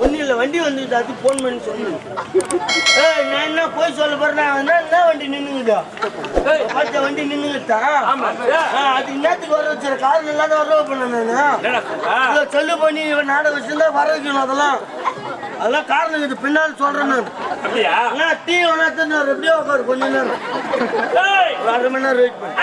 ஒன்றும் இல்லை வண்டி வந்துட்டு அது ஃபோன் பண்ணி சொன்னேன் ஏய் நான் என்ன போய் சொல்ல போறேன்? நான் என்ன வண்டி நின்னுங்குதா பார்த்த வண்டி நின்னுங்குதா அது என்னத்துக்கு வர வச்சுற காரணம் இல்லாத வர பண்ண நான் சொல்லு பண்ணி நாடகம் வச்சிருந்தா வர வைக்கணும் அதெல்லாம். அதெல்லாம் காரணம் இருக்குது. பின்னால் சொல்றேன் நான். டீ ஒன்றா தந்து எப்படியோ உட்காரு கொஞ்ச நேரம். அரை மணி நேரம் வெயிட் பண்ணு.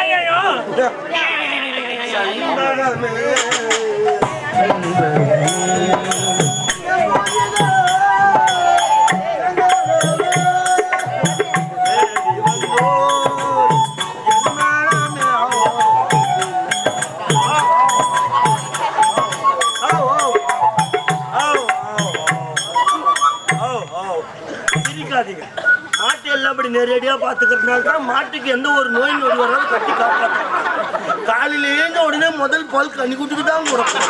மாட்டு எல்லாம் அப்படி நேரடியா பாத்துக்கிறதுனால தான் மாட்டுக்கு எந்த ஒரு நோய் நொடி வராது கட்டி காப்பாற்று காலையில ஏந்த உடனே முதல் பால் கனிக்குட்டிக்கு தான் கொடுக்கும்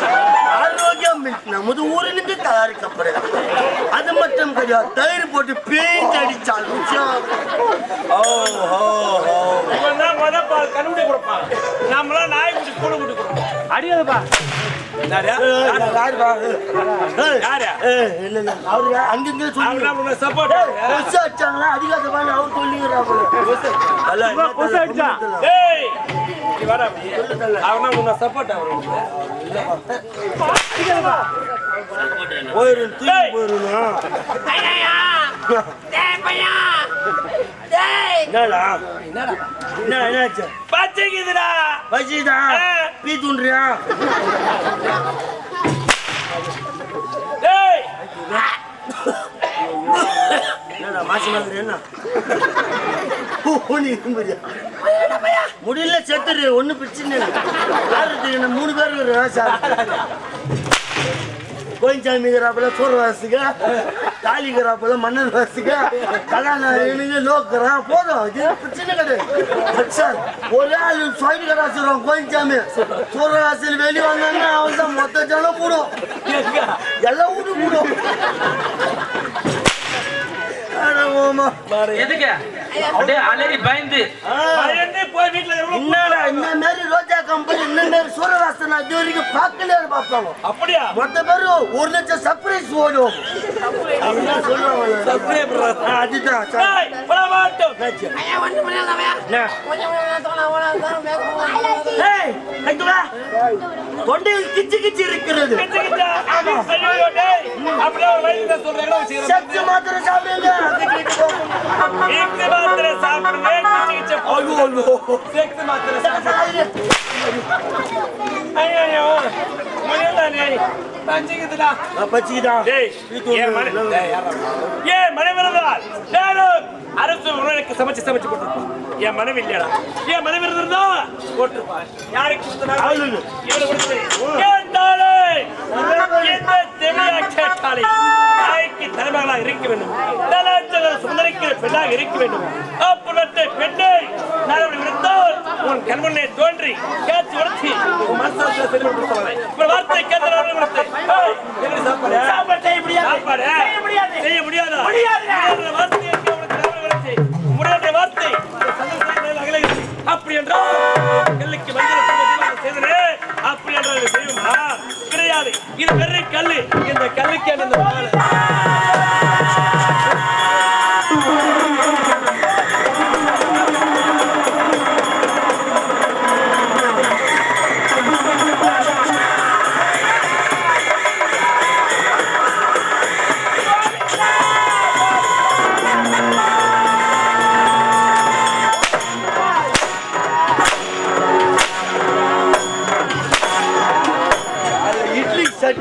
ஆரோக்கியம் நமது ஊரிலிருந்து தயாரிக்கப்படுது அது மட்டும் கிடையாது தயிர் போட்டு பெயிண்ட் அடிச்சால் ருசியா ஓ ஹோ ஹோ இவன் தான் முத குட்டி கொடுப்போம். யாரு? யாரு? அங்கிங்க அவன் சொல்லி தான் உன்னை support. கொசு அடிச்சாங்களா அதிகாத பாரு அவர் சொல்லிங்கிறாப்புல கொசு அடிச்சான். ஏய், நீ வாடா அப்படி. அவன் தான் உன்னை support அவன். அடிக்காதப்பா. போயிரும் தூக்கி. போயிருந்தோம் என்னடா? என்ன என்னாச்சு? பச்சைக்குதுடா. வச்சிதா ஆ. பீ தூண்டுறியா? என்னடா மாசி மாதிரி என்ன? முடியல செத்துரு. ஒண்ணு பிரச்சனை இல்லை. மூணு பேர் இருக்கிறோம் சார் கோயின்சாமிங்கிறாப்புல சோறு வாசிக்க தாலிங்கிறாப்புல மன்னர் வாசிக்க கல்யாணம் லோக்குறான் போதும். இது பிரச்சனை கிடையாது. சார் ஒரே ஆள் சைடு கடை வச்சிருவோம் கோயின்சாமி. சோறு வாசல் வெளியே வந்தாங்கன்னா அவன் தான் மொத்த ஜனம் கூடும். எல்லாம் வீடு கூடும். எதுக்கு? அப்படியே அலறி பயந்து. பயந்து போய் வீட்டுல எவ்வளவு என்னடா இந்த மாதிரி ரோஜா கம்பெனி இந்த மாதிரி சூரவாசன் இது வரைக்கும் பார்க்கல பார்ப்பாங்க அப்படியா? மொத்த பேரும் ஒரு லட்சம் சர்ப்ரைஸ் ஓடும். அதுதான். தொண்டையில் கிச்சு கிச்சு இருக்கிறது. அப்படியே சாப்பிடுங்க. மாத்திரை சாப்பிடுங்க, கிச்சுக்கிச்ச ஐயோ, ஐயோ. செக்ஸ் மாத்திரை சாப்பிடுங்க. ஐயையோ, முடியலண்ணே. பஞ்சுக்குதுடா. பச்சிக்கிட்டான். டேய், ஏன் மனை-? ஏன் மனைவிருந்தால் நானும் அரசு உணவுக்கு சமைச்சு சமைச்சு போட்டுருப்பான். என் மனைவி இல்லையாடா. என் மனைவி இருந்தா போட்டுருப்பான் யாருக்கு கேட்டாலே? தாய்க்கு தலைமகளா இருக்க வேண்டும். பெண்ணாக இருக்க வேண்டும். அப்படிப்பட்ட பெண்ணை நான் விடுத்தால் உன் கண்முன்னே தோன்றி கேட்டு உடச்சி மனசாட்சியை இப்ப வார்த்தை ஏய், எப்படி சாப்பாடு? சாப்பாடு செய்ய முடியாது. செய்ய முடியாது. வார்த்தை. அப்படி என்றால் கல்லுக்கு செய்தனே அப்படி என்றால் செய்யுமா? கிடையாது. இது வெறும் கல்லு. இந்த கல்லுக்கு அந்த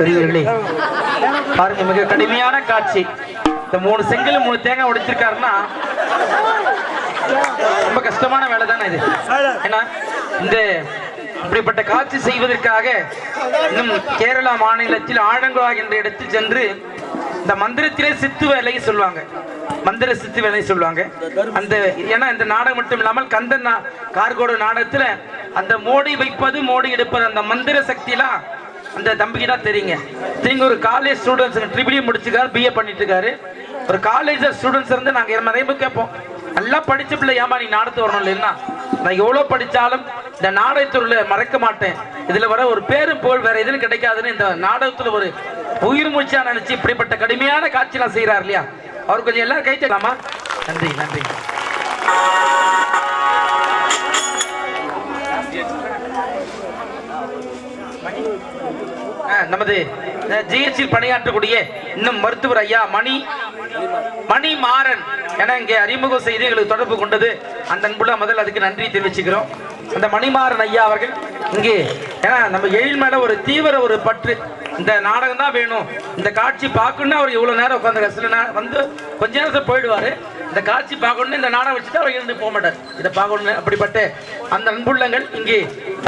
பெரியவர்களே பாருங்க மிக கடுமையான காட்சி. இந்த மூணு செங்கல் மூணு தேங்காய் உடைச்சிருக்காருன்னா ரொம்ப கஷ்டமான வேலை தானே இது. ஏன்னா இந்த இப்படிப்பட்ட காட்சி செய்வதற்காக இன்னும் கேரளா மாநிலத்தில் ஆழங்குளா என்ற இடத்தில் சென்று இந்த மந்திரத்திலே சித்து வேலையை சொல்லுவாங்க. மந்திர சித்து வேலையை சொல்லுவாங்க. அந்த ஏன்னா இந்த நாடகம் மட்டும் இல்லாமல் கந்தன் நா- கார்கோட நாடகத்துல அந்த மோடி வைப்பது மோடி எடுப்பது அந்த மந்திர சக்திலாம் அந்த தம்பிக்கு தான் தெரியுங்க. நீங்க ஒரு காலேஜ் ஸ்டூடெண்ட்ஸ் ட்ரிபிளி e முடிச்சிருக்காரு பிஏ பண்ணிட்டு இருக்காரு ஒரு காலேஜ் ஸ்டூடெண்ட்ஸ் இருந்து நாங்க நிறைய பேர் கேட்போம். நல்லா படிச்ச பிள்ளை ஏமா நீ நாடத்து வரணும் இல்லைன்னா? நான் எவ்வளவு படிச்சாலும் இந்த நாடகத்துல மறக்க மாட்டேன். இதுல வர ஒரு பேரும் போல் வேற எதுவும் கிடைக்காதுன்னு இந்த நாடகத்துல ஒரு உயிர் மூச்சா நினைச்சு இப்படிப்பட்ட கடுமையான காட்சியெல்லாம் செய்யறாரு இல்லையா? அவர் கொஞ்சம் எல்லாரும் கை நன்றி நன்றி. நமது ஜிஹெச்சில் பணியாற்றக்கூடிய இன்னும் மருத்துவர் ஐயா மணி மணி மாறன் என இங்கே அறிமுகம் செய்து எங்களுக்கு தொடர்பு கொண்டது. அந்த அன்புள்ள முதல் அதுக்கு நன்றி தெரிவிச்சுக்கிறோம். அந்த மணிமாறன் ஐயா அவர்கள் இங்கே ஏன்னா நம்ம எழில் மேல ஒரு தீவிர ஒரு பற்று. இந்த நாடகம் தான் வேணும். இந்த காட்சி பார்க்கணுன்னா அவர் இவ்வளோ நேரம் உட்காந்து சில நேரம் வந்து கொஞ்ச நேரத்தில் போயிடுவார். இந்த காட்சி பார்க்கணும்னு இந்த நாடகம் வச்சுட்டு அவர் இருந்து போக மாட்டார். இதை பார்க்கணும்னு அப்படிப்பட்ட அந்த அன்புள்ளங்கள் இங்கே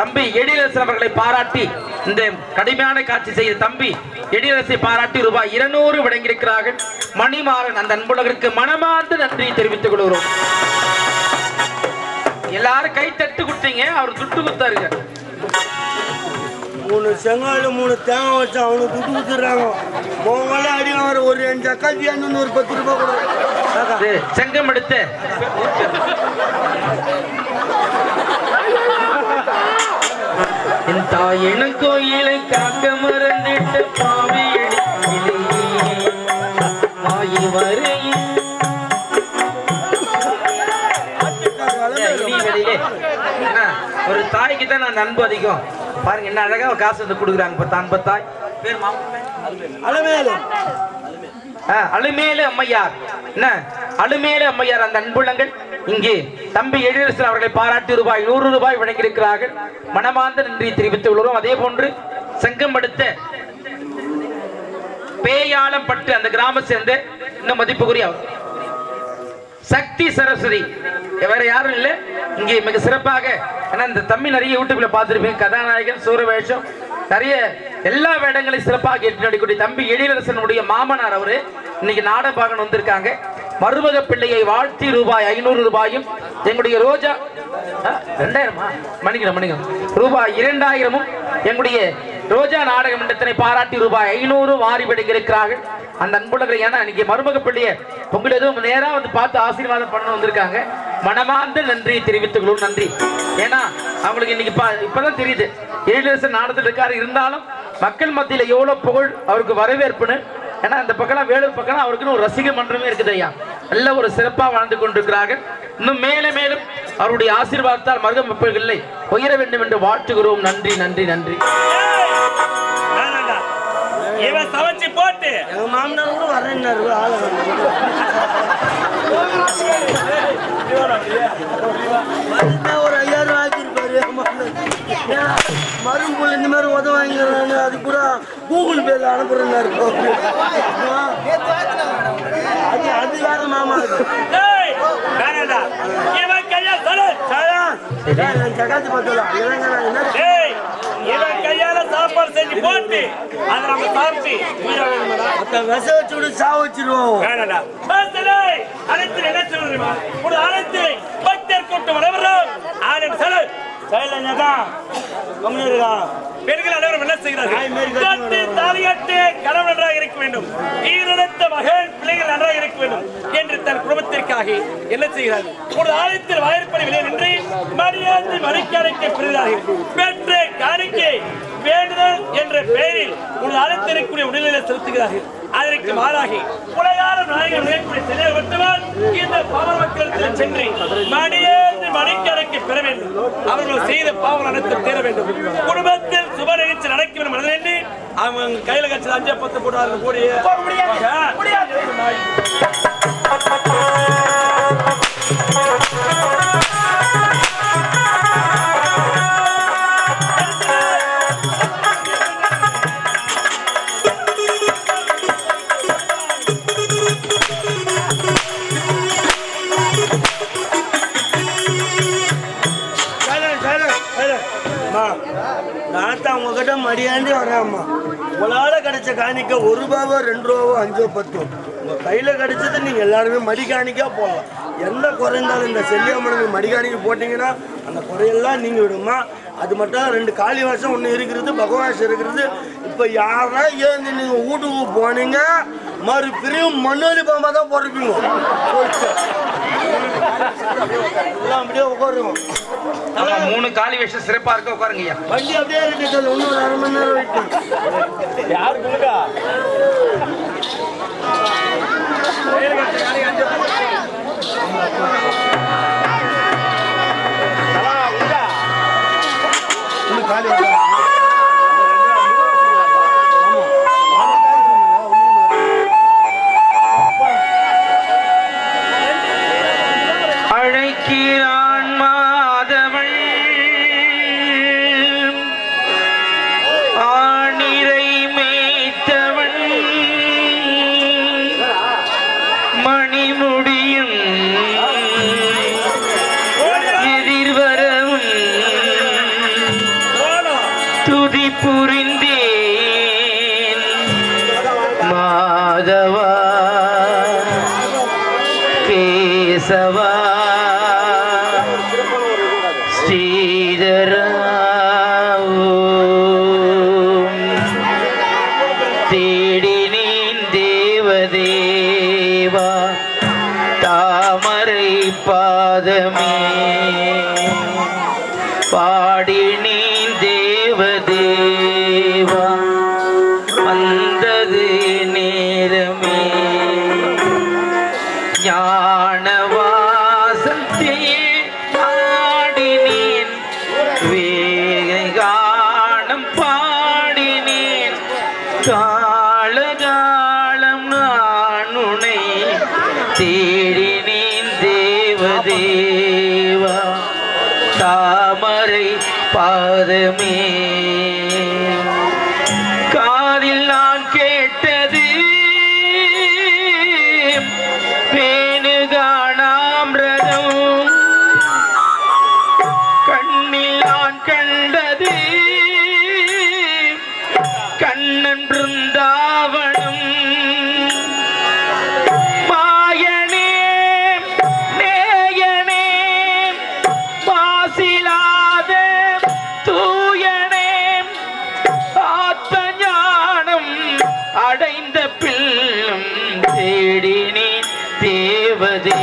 தம்பி எடியரசன் அவர்களை பாராட்டி இந்த கடுமையான காட்சி செய்த தம்பி எடியரசை பாராட்டி ரூபாய் இருநூறு வழங்கியிருக்கிறார்கள். மணிமாறன் அந்த அன்புலகருக்கு மனமார்ந்த நன்றியை தெரிவித்துக் கொள்கிறோம். எல்லாரும் கை தட்டு கொடுத்தீங்க அவர் துட்டு குத்தாருங்க மூணு செங்கால் மூணு தேங்காய் வச்சு அவனுக்கு துட்டு கொடுத்துட்றாங்க உங்களால அடி ஒரு அஞ்சு அக்காச்சி ஒரு பத்து ரூபாய் கூட செங்கம் எடுத்து. என் தாயினும் கோயிலை காக்க மறந்திட்ட பாவி மாயி வரையில். ஒரு தாய்க்கு தான் நான் அன்பு அதிகம். பாருங்க என்ன அழகா காசு வந்து கொடுக்குறாங்க. இப்ப தான் தாய். பேர் மாமா அலமேலு அழுமேலு அலுமேலு அம்மையார். என்ன? அலுமேலு அம்மையார் அந்த அன்புள்ளங்கள். இங்கே தம்பி எழிலரசன் அவர்களை பாராட்டி ரூபாய் நூறு ரூபாய் வழங்கியிருக்கிறார்கள். மனமார்ந்த நன்றி தெரிவித்துக் கொள்கிறோம். அதே போன்று சங்கம் அடுத்த பேயாளம் பற்று அந்த கிராம சேர்ந்த இன்னும் மதிப்புக்குரிய அவர். சக்தி சரஸ்வதி. வேற யாரும் இல்லை. இங்கே மிக சிறப்பாக ஏன்னா இந்த தம்பி நிறைய யூடியூப்ல பார்த்துருப்பீங்க. கதாநாயகன் சூரவேஷம் நிறைய எல்லா வேடங்களையும் சிறப்பாக ஏற்று நடிக்கூடிய தம்பி எழிலரசனுடைய மாமனார் அவரு இன்னைக்கு நாடபாகன் வந்திருக்காங்க. மருமக பிள்ளையை வாழ்த்தி ரூபாய் ஐநூறு ரூபாயும் எங்களுடைய ரோஜா ஆ, ரெண்டாயிரமா? மணிக்கிறோம் மன்னிக்கிறேன். ரூபாய் இரண்டாயிரமும் எங்களுடைய ரோஜா நாடக மண்டத்தினை பாராட்டி ரூபாய் ஐநூறு வாரி இருக்கிறார்கள் அந்த அன்புள்ளவர்கள் ஏன்னா இன்னைக்கு மருமக பிள்ளைய உங்களை எதுவும் நேராக வந்து பார்த்து ஆசீர்வாதம் பண்ண வந்திருக்காங்க. மனமார்ந்த நன்றி தெரிவித்துக்கொள்ளும் நன்றி. ஏன்னா அவங்களுக்கு இன்னைக்கு பா- இப்பதான் தெரியுது. ஏழு நாடகத்தில் இருக்காரு. இருந்தாலும் மக்கள் மத்தியில எவ்வளோ புகழ் அவருக்கு வரவேற்புன்னு. ஏன்னா இந்த பக்கம்லாம் வேலூர் பக்கம் அவருக்குன்னு ஒரு ரசிக மன்றமே இருக்குது ஐயா. நல்ல ஒரு சிறப்பாக வாழ்ந்து கொண்டிருக்கிறார்கள். இன்னும் மேலும் மேலும் அவருடைய ஆசீர்வாதத்தால் மருதம் மக்களில்லை உயர வேண்டும் என்று வாழ்த்துகிறோம். நன்றி நன்றி நன்றி. இவன் சமைச்சு போட்டு. எங்க மாமனார் கூட வரேன்னாரு ஆளு ஒரு ஐயாயிரம் ஆக்கியிருப்பாரு மரும்புல இந்த மாதிரி உதவ வாங்கிறாங்க அது கூட கூகுள் பேல அனுப்புறேன்னாரு. அது அது வேற மாமா. இவன் கையால சாப்பாடு செஞ்சு போட்டு அதை நம்ம சாப்பிட்டு உயிரை வேணுமாடா? மொத்த விச வச்சு விட சா வச்சிருவோம் வேணாண்டா. பேசுடே. அனைத்து என்ன சொல்றீமா ஒரு அனைத்து பக்தர் கூட்டம் வரவரும் ஆனந்த் சொல்லு கையிலங்கக்கா கம்முனு இருக்கா பெண்கள் அனைவரும் என்ன செய்கிறார்கள்? கணவன் நன்றாக இருக்க வேண்டும். ஈரத்த மகன் பிள்ளைகள் நன்றாக இருக்க வேண்டும் என்று தன் குடும்பத்திற்காக என்ன செய்கிறார்கள்? ஒரு ஆலயத்தில் வாயிற்படி வெளியே நின்று மரியாதை பெறுகிறார்கள். பெற்ற காணிக்கை வேண்டுதல் என்ற பெயரில் ஒரு ஆலயத்திற்குரிய உடல்நிலை செலுத்துகிறார்கள். அதற்கு மாறாகி உலகால நாயகர் நினைக்கூடிய சிலையை விட்டவர் இந்த பாவ மக்களிடத்தில் சென்று மணியேந்து மணிக்கணக்கை பெற வேண்டும். அவர்கள் செய்த பாவம் அனைத்தும் தீர வேண்டும். குடும்பத்தில் சுப நிகழ்ச்சி நடக்க வேண்டும் மனதிலே அவங்க கையில கட்சி அஞ்சு பத்து போட்டார்கள் கூடிய உங்களால் கிடைச்ச காணிக்க ஒரு ரூபாவோ ரெண்டு ரூபாவோ அஞ்சோ பத்து உங்க கையில் கிடைச்சது நீங்கள் எல்லாருமே மடிகாணிக்கா போடலாம். என்ன குறைந்தாலும் இந்த செல்லியம்மனுக்கு மடிகாணிக்கு போட்டிங்கன்னா அந்த குறையெல்லாம் நீங்கள் விடுமா? அது மட்டும் ரெண்டு காளி வாசம் ஒன்று இருக்கிறது பகவாசம் இருக்கிறது. இப்போ யாரா ஏந்து நீங்கள் வீட்டுக்கு போனீங்க மறுபிரியும் மண்ணொலி பாம்பா தான் போட்டிருப்பீங்க. அப்படியே உட்காருவோம் ஆமா மூணு காலி விஷயம் சிறப்பா இருக்க உட்காருங்க ஐயா. வண்டி அப்படியே இருக்கு சார் அரை மணி நேரம் வெயிட் பண்ணு யார் குளுக்கா காலி துதி புரிந்தேன் மாதவா கேசவா காலகாலம் நான் உனை தேடினேன் தேவதேவா. தாமரை பாதமே தேடினி தேவதேவா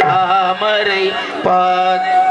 தாமரை பாத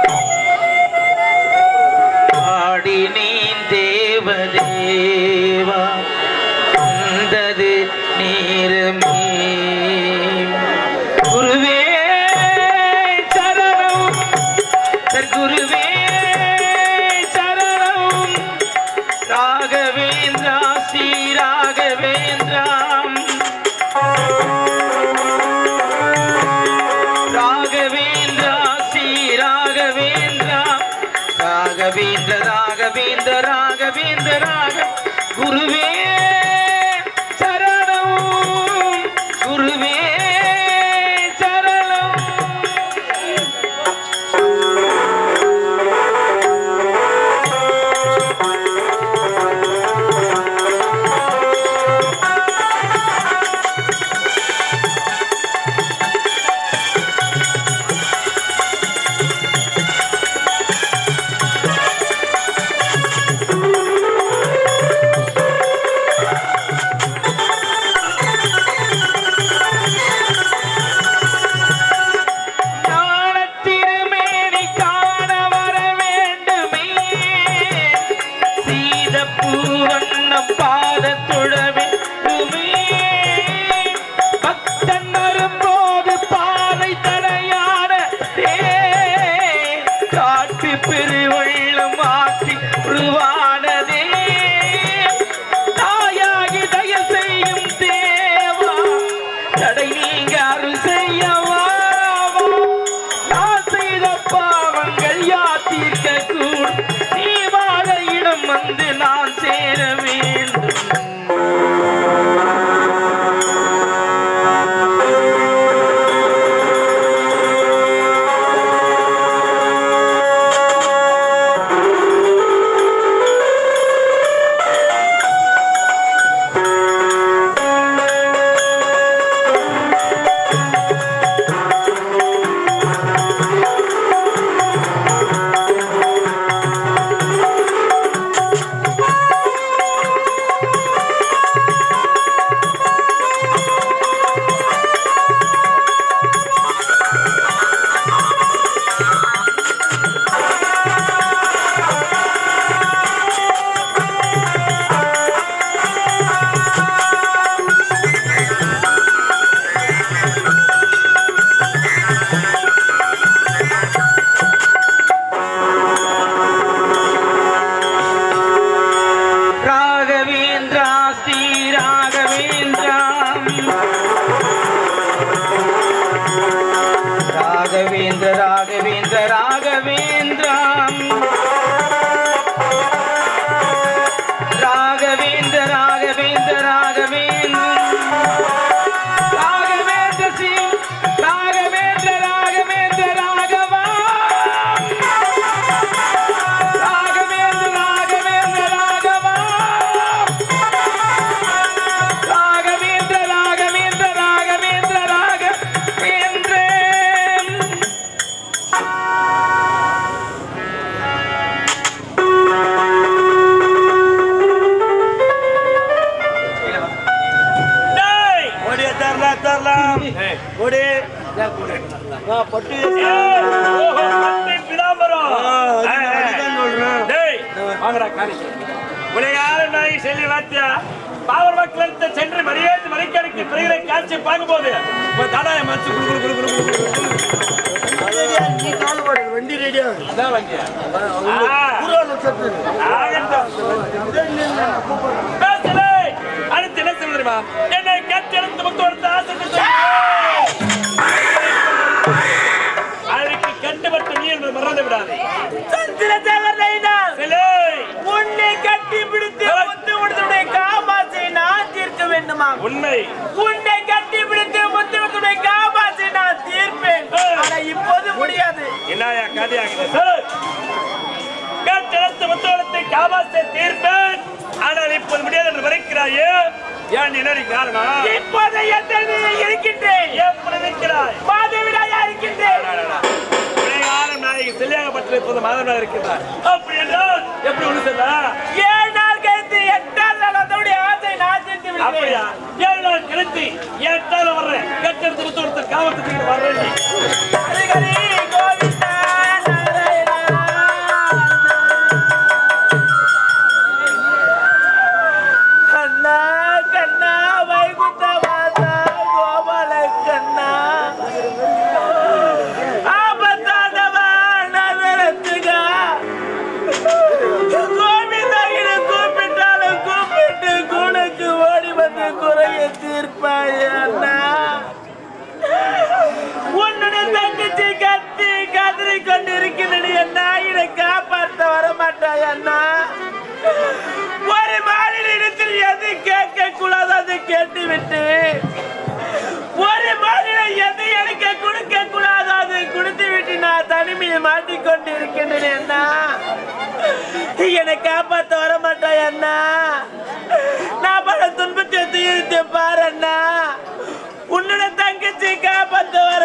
பேசலே. அடுத்து என்ன செய்வது தெரியுமா? என்னை கட்டெடுத்து முத்து கொடுத்த ஆசைக்கு சொல்லு. அதற்கு கட்டுப்பட்ட நீ என்று மறந்து விடாதே. சிலை. உன்னை கட்டி பிடித்து முத்து கொடுத்துடைய காமாசை நான் தீர்க்க வேண்டுமா உண்மை. உன்னை கட்டி பிடித்து முத்து கொடுத்துடைய காமாசை இப்போது முடியாது. என்னையா கதையாகுது சொல்லு. கட்டெடுத்து முத்து கொடுத்து காமாசை தீர்ப்பேன். ஆனால் இப்போது முடியாது என்று ஏன் என்னடி காரணம்? இப்போது என் இருக்கின்றேன் எப்படி நிற்கிறாய் மாதவிடாயா இருக்கின்றேன் நாயகி செல்லியாகப்பட்ட இப்போது மாதவனாக இருக்கின்றார். அப்படி என்றால் எப்படி சொல்ல ஏழு நாள் கழித்து எட்டாம் நாள் அதனுடைய ஆசை நான் தீர்த்து அப்படியா? ஏழு நாள் கழித்து எட்டால வர்றேன் கட்டெடுத்து கொடுத்த காவத்துக்கு வர்றேன் இருக்கின்றேன் அண்ணா. என்னை காப்பாத்த வர மாட்டாய் அண்ணா. நான் பல துன்பத்தை தீர்த்து பாரு அண்ணா. உன்னோட தங்கச்சி காப்பாத்த வர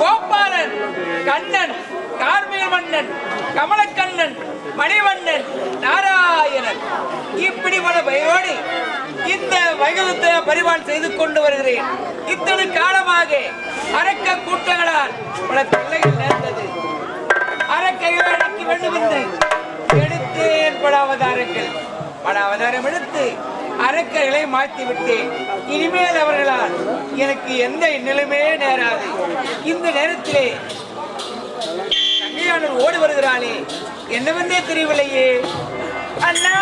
கோபாலன் கண்ணன் கார்மேல் மன்னன் கமலக்கண்ணன் மணிவண்ணன் நாராயணன். இப்படி பல பெயரோடு இந்த வைகுதத்தை பரிவாள் செய்து கொண்டு வருகிறேன். இத்தனை காலமாக அரக்க கூட்டங்களால் பல பிள்ளைகள் நேர்ந்தது அரக்கையோ அடக்கி வேண்டும் என்று எடுத்தேன் பல அவதாரங்கள். பல அவதாரம் எடுத்து அரக்கர்களை மாற்றி விட்டேன் இனிமேல் அவர்களால் எனக்கு எந்த நிலைமையே நேராது. இந்த நேரத்திலே தங்கையானவர் ஓடி வருகிறாளே என்னவென்றே தெரியவில்லையே. அண்ணா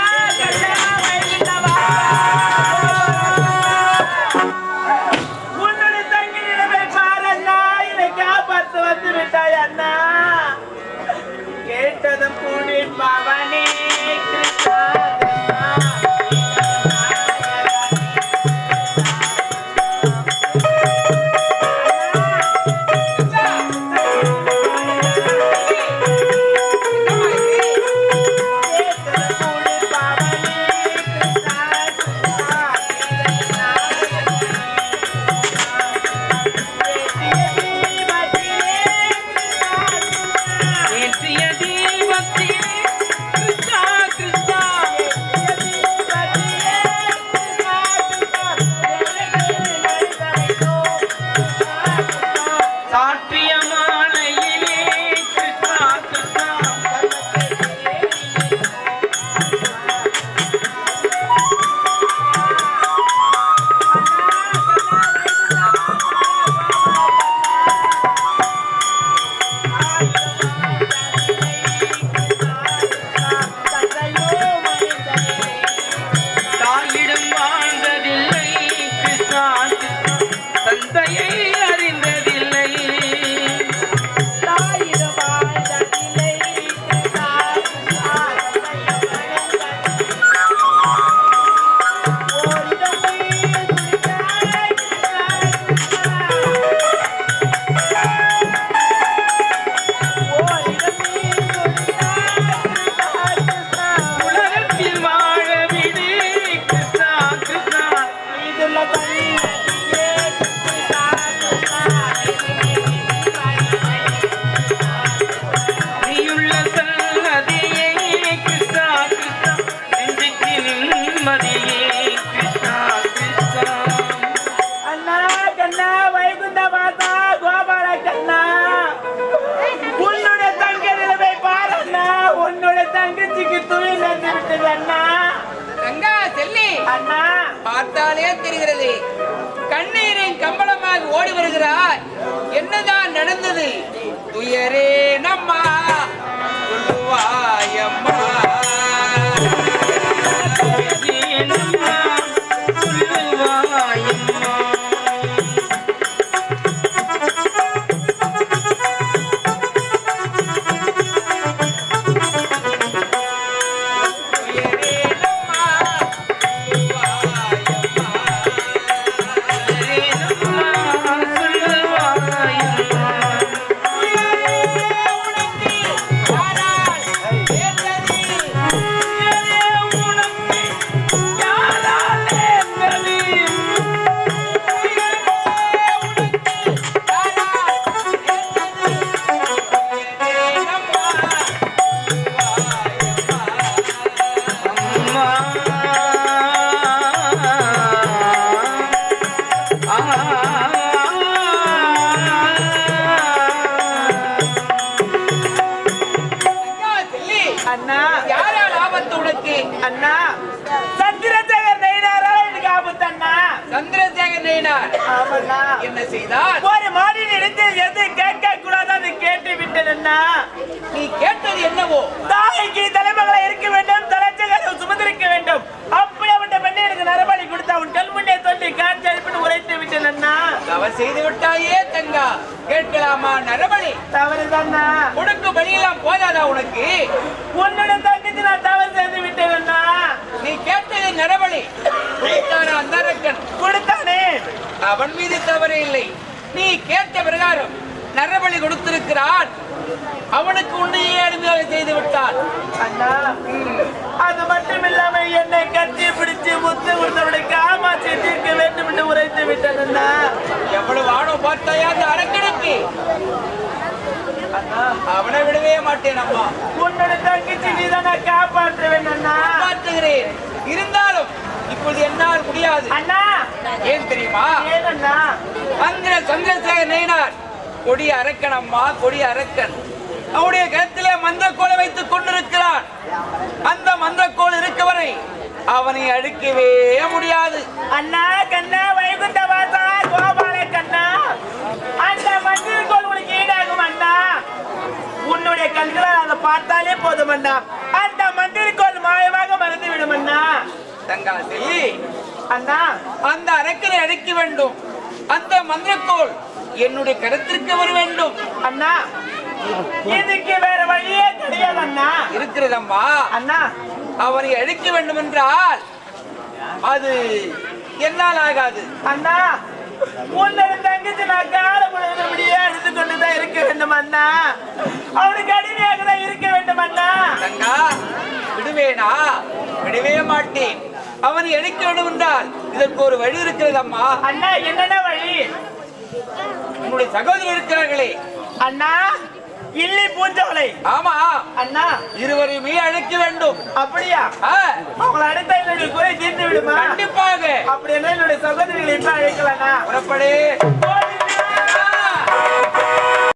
அண்ணா. யாரால் ஆபத்து உனக்கு? அண்ணா. சந்திரசேகர் நெய்னாரா எனக்கு ஆபத்து அண்ணா. சந்திரசேகர் நயினார். ஆமாண்ணா. என்ன செய்தார்? ஒரு மாடியில் இருந்து எது கேட்க கூடாது அது கேட்டு விட்டேன் அண்ணா. நீ கேட்டது என்னவோ? தாய்க்கு தலைமகளை இருக்க வேண்டும் தலைச்சகரை சுமந்திருக்க வேண்டும். அப்படி அவன் பெண்ணை எனக்கு நரபலி கொடுத்து அவன் கண் முன்னே சொல்லி காட்சி அனுப்பிட்டு உரைத்து விட்டேன் அண்ணா. தவறு செய்து விட்டாயே. தங்கா கேட்கலாமா நரபலி? தவறுதாண்ணா உனக்கு பலியெல்லாம் போதாதா உனக்கு? உன்னோட தங்கச்சி நான் தவறு செய்து விட்டேன் அண்ணா. நீ கேட்டது நரபலி. கொடுத்தானா அந்த அரக்கன் கொடுத்தானே. அவன் மீது தவறு இல்லை. நீ கேட்ட பிரகாரம் நரபலி கொடுத்திருக்கிறான். அவனுக்கு உன்னையே அடிமையாக செய்து விட்டான். அண்ணா அது மட்டும் இல்லாம என்னை கட்டி பிடிச்சு முத்து கொடுத்தவனை காமாட்சி தீர்க்க வேண்டும் என்று உரைத்து விட்டேன் அண்ணா பார்த்தாயா அந்த அரக்கனுக்கு அவனை விடவே மாட்டேன் அம்மா. உன்னோட தங்கச்சி நீதான காப்பாற்றுவேன் அண்ணா. மாற்றுகிறேன் இருந்தாலும் இப்பொழுது என்னால் முடியாது. அண்ணா. ஏன் தெரியுமா? மந்திர சந்திரசேகர் நயினார். கொடி அரக்கன் அம்மா கொடி அரக்கன் அவருடைய கருத்திலே மந்திரக்கோலை வைத்துக் கொண்டிருக்கிறான். அந்த மந்திரக்கோள் இருக்க வரை அவனை அழிக்கவே முடியாது. அண்ணா கண்ணா வைகுண்ட வாசா கோபால கண்ணா அந்த கோல் உனக்கு ஈடாகும் அண்ணா. உன்னுடைய கண்களால் அதை பார்த்தாலே போதும் அண்ணா. அந்த கோல் மாயமாக மறந்து விடும் அண்ணா. தங்கா செல்லி அண்ணா அந்த அரக்கனை அழிக்க வேண்டும். அந்த மந்திரக்கோள் என்னுடைய கருத்திற்கு வர வேண்டும். அண்ணா இதுக்கு வேற வழியே கிடையாது அண்ணா. இருக்கிறதம்மா அண்ணா. அவனை அழிக்க வேண்டும் என்றால் அது என்னால் ஆகாது. அண்ணா உன்னோட தங்கச்சி நான் கால முடியே அழுது கொண்டுதான் இருக்க வேண்டும் அண்ணா. அவனுக்கு அடிமையாக தான் இருக்க வேண்டும் அண்ணா. தங்கா விடுவேனா? விடவே மாட்டேன். அவனை வேண்டும் என்றால் இதற்கு ஒரு வழி இருக்கிறதம்மா அண்ணா என்னென்ன வழி? உன்னுடைய சகோதரர் இருக்கிறார்களே. அண்ணா இல்லி பூஞ்சோலை ஆமா. அண்ணா. இருவரையுமே அழைக்க வேண்டும். அப்படியா? அவங்களை அடுத்த என்னுடைய குறை தீர்த்து விடுமா? கண்டிப்பாக. அப்படி என்ன என்னுடைய சகோதரிகளை இப்ப அழைக்கலண்ணா? புறப்படு.